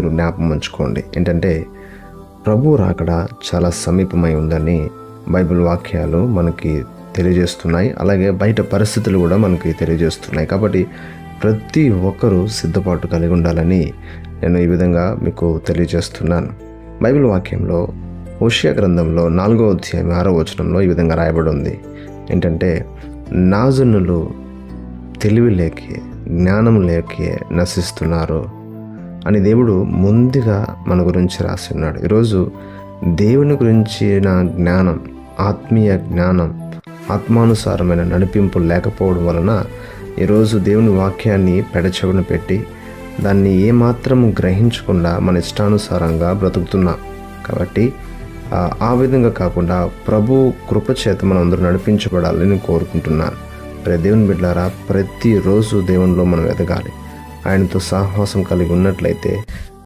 మీరు జ్ఞాపకం ఉంచుకోండి. ఏంటంటే ప్రభు రాకడ చాలా సమీపమై ఉందని బైబిల్ వాక్యాలు మనకి తెలియజేస్తున్నాయి. అలాగే బయట పరిస్థితులు కూడా మనకి తెలియజేస్తున్నాయి. కాబట్టి ప్రతి ఒక్కరూ సిద్ధపాటు కలిగి ఉండాలని నేను ఈ విధంగా మీకు తెలియజేస్తున్నాను. బైబిల్ వాక్యంలో ఓషియా గ్రంథంలో నాలుగో అధ్యాయం ఆరో వచనంలో ఈ విధంగా రాయబడి ఉంది. ఏంటంటే నాజనులు తెలివి లేకే జ్ఞానం లేకే నశిస్తున్నారు. అని దేవుడు ముందుగా మన గురించి రాసి ఉన్నాడు. ఈరోజు దేవుని గురించిన జ్ఞానం ఆత్మీయ జ్ఞానం ఆత్మానుసారమైన నడిపింపు లేకపోవడం వలన ఈరోజు దేవుని వాక్యాన్ని పెడచెవిన పెట్టి దాన్ని ఏమాత్రం గ్రహించకుండా మన ఇష్టానుసారంగా బ్రతుకుతున్నాం. కాబట్టి ఆ, విధంగా కాకుండా ప్రభు కృపచేత మనం అందరూ నడిపించబడాలని కోరుకుంటున్నాను దేవుని బిడ్డారా ప్రతిరోజు దేవునిలో మనం ఎదగాలి. ఆయనతో సహవాసం కలిగి ఉన్నట్లయితే